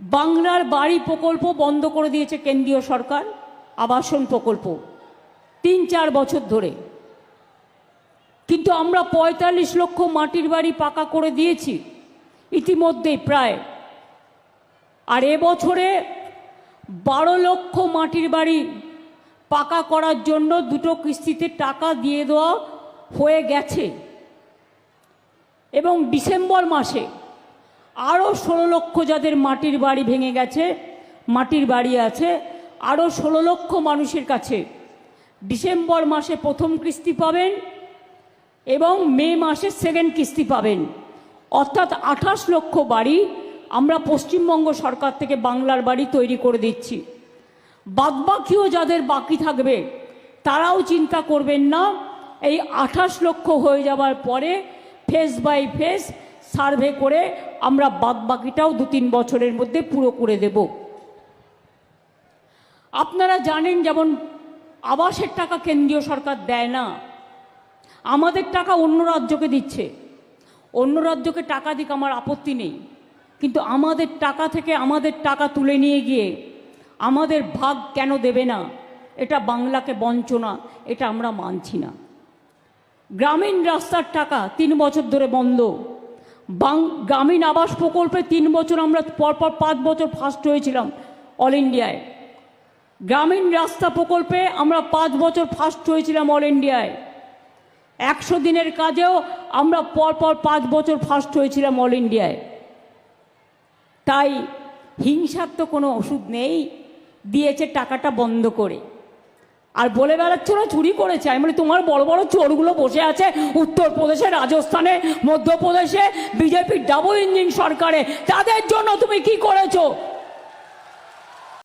বাংলার বাড়ি প্রকল্প বন্ধ করে দিয়েছে কেন্দ্রীয় সরকার, আবাসন প্রকল্প, তিন চার বছর ধরে। কিন্তু আমরা পঁয়তাল্লিশ লক্ষ মাটির বাড়ি পাকা করে দিয়েছি, ইতিমধ্যেই প্রায়। আর এবছরে বারো লক্ষ মাটির বাড়ি পাকা করার জন্য দুটো কিস্তিতে টাকা দিয়ে দেওয়া হয়ে গেছে। এবং ডিসেম্বর মাসে আরও ষোলো লক্ষ যাদের মাটির বাড়ি ভেঙে গেছে, মাটির বাড়ি আছে আরও ষোলো লক্ষ মানুষের কাছে। ডিসেম্বর মাসে প্রথম কিস্তি পাবেন এবং মে মাসে সেকেন্ড কিস্তি পাবেন। অর্থাৎ আঠাশ লক্ষ বাড়ি আমরা পশ্চিমবঙ্গ সরকার থেকে বাংলার বাড়ি তৈরি করে দিচ্ছি। বাদবাকিও যাদের বাকি থাকবে, তারাও চিন্তা করবেন না, এই আঠাশ লক্ষ হয়ে যাওয়ার পরে ফেস বাই ফেস সার্ভে করে আমরা বাদবাকিটাও দু তিন বছরের মধ্যে পুরো করে দেব। আপনারা জানেন যেমন আবাসের টাকা কেন্দ্রীয় সরকার দেয় না, আমাদের টাকা অন্য রাজ্যকে দিচ্ছে। অন্য রাজ্যকে টাকা দিক আমার আপত্তি নেই, কিন্তু আমাদের টাকা থেকে আমাদের টাকা তুলে নিয়ে গিয়ে আমাদের ভাগ কেন দেবে না? এটা বাংলাকে বঞ্চনা, এটা আমরা মানছি না। গ্রামীণ রাস্তার টাকা তিন বছর ধরে বন্ধ। গ্রামীণ আবাস প্রকল্পে তিন বছর আমরা পরপর পাঁচ বছর ফার্স্ট হয়েছিলাম অল ইন্ডিয়ায় গ্রামীণ রাস্তা প্রকল্পে আমরা পাঁচ বছর ফার্স্ট হয়েছিলাম অল ইন্ডিয়ায় একশো দিনের কাজেও আমরা পরপর পাঁচ বছর ফার্স্ট হয়েছিলাম অল ইন্ডিয়ায় তাই হিংসার তো কোনো ওষুধ নেই, দিয়েছে টাকাটা বন্ধ করে। আর বলে বেড়াচ্ছ না, চুরি করেছে। আমি বলি, তোমার বড় বড় চোরগুলো বসে আছে উত্তরপ্রদেশে, রাজস্থানে, মধ্যপ্রদেশে, বিজেপির ডাবল ইঞ্জিন সরকারে। তাদের জন্য তুমি কি করেছ?